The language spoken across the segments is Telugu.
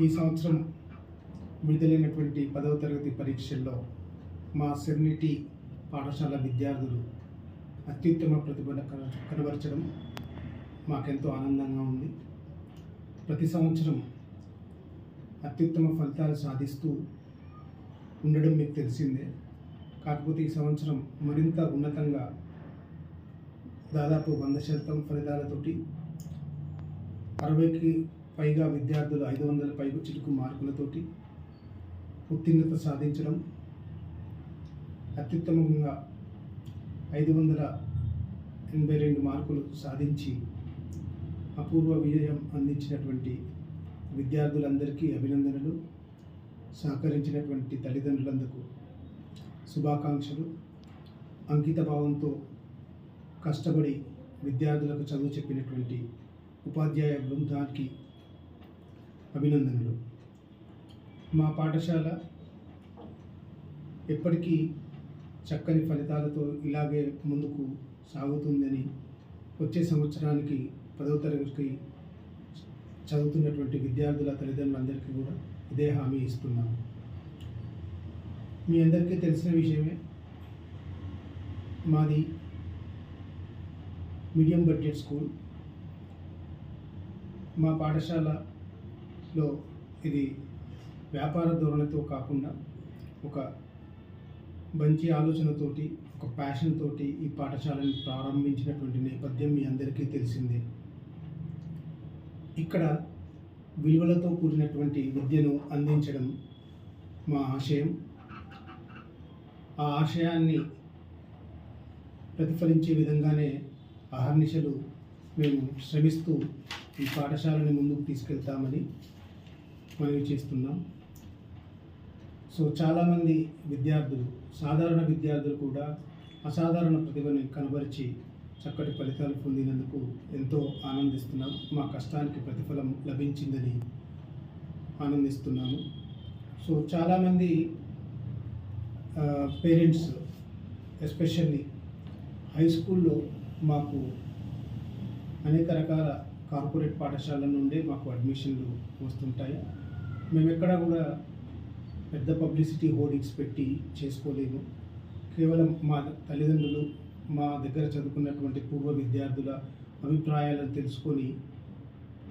ఈ సంవత్సరం విడుదలైనటువంటి పదవ తరగతి పరీక్షల్లో మా సెర్నిటీ పాఠశాల విద్యార్థులు అత్యుత్తమ ప్రతిభను కన- కనబరచడం మాకెంతో ఆనందంగా ఉంది. ప్రతి సంవత్సరం అత్యుత్తమ ఫలితాలు సాధిస్తూ ఉండడం మీకు తెలిసిందే. కాకపోతే ఈ సంవత్సరం మరింత ఉన్నతంగా దాదాపు వంద శాతం ఫలితాలతోటి అరవైకి పైగా విద్యార్థులు ఐదు వందల పైగా చిలుకు మార్కులతోటి ఉత్తీర్ణత సాధించడం అత్యుత్తమంగా ఐదు వందల ఎనభై రెండు మార్కులు సాధించి అపూర్వ విజయం అందించినటువంటి విద్యార్థులందరికీ అభినందనలు సహకరించినటువంటి తల్లిదండ్రులందుకు శుభాకాంక్షలు. అంకిత భావంతో కష్టపడి విద్యార్థులకు చదువు చెప్పినటువంటి ఉపాధ్యాయ బృందానికి అభినందనలు. మా పాఠశాల ఎప్పటికీ చక్కని ఫలితాలతో ఇలాగే ముందుకు సాగుతుందని వచ్చే సంవత్సరానికి పదవ తరగతికి చదువుతున్నటువంటి విద్యార్థుల తల్లిదండ్రులందరికీ కూడా ఇదే హామీ ఇస్తున్నాను. మీ అందరికీ తెలిసిన విషయమే మాది మీడియం బడ్జెట్ స్కూల్. మా పాఠశాల లో ఇది వ్యాపార ధోరణితో కాకుండా ఒక మంచి ఆలోచనతోటి ఒక ప్యాషన్ తోటి ఈ పాఠశాలను ప్రారంభించినటువంటి నేపథ్యం మీ అందరికీ తెలిసిందే. ఇక్కడ విలువలతో కూడినటువంటి విద్యను అందించడం మా ఆశయం. ఆ ఆశయాన్ని ప్రతిఫలించే విధంగానే అహర్నిశలు మేము శ్రమిస్తూ ఈ పాఠశాలని ముందుకు తీసుకెళ్తామని మనవి చేస్తున్నాం. సో చాలామంది విద్యార్థులు సాధారణ విద్యార్థులు కూడా అసాధారణ ప్రతిభని కనబరిచి చక్కటి ఫలితాలు పొందినందుకు ఎంతో ఆనందిస్తున్నాం. మా కష్టానికి ప్రతిఫలం లభించిందని ఆనందిస్తున్నాము. సో చాలామంది పేరెంట్స్ ఎస్పెషల్లీ హై స్కూల్లో మాకు అనేక రకాల కార్పొరేట్ పాఠశాలల నుండి మాకు అడ్మిషన్లు వస్తుంటాయి. మేము ఎక్కడ కూడా పెద్ద పబ్లిసిటీ హోర్డింగ్స్ పెట్టి చేసుకోలేము. కేవలం మా తల్లిదండ్రులు మా దగ్గర చదువుకున్నటువంటి పూర్వ విద్యార్థుల అభిప్రాయాలను తెలుసుకొని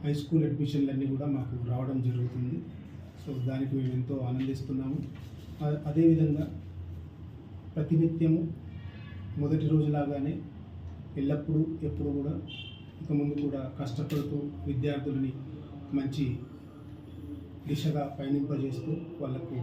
హై స్కూల్ అడ్మిషన్లన్నీ కూడా మాకు రావడం జరుగుతుంది. సో దానికి మేము ఎంతో ఆనందిస్తున్నాము. అదేవిధంగా ప్రతినిత్యము మొదటి రోజులాగానే ఎల్లప్పుడూ ఎప్పుడు కూడా ఇక ముందు కూడా కష్టపడుతూ విద్యార్థులని మంచి దిశగా పయనింపజేస్తూ వాళ్ళకు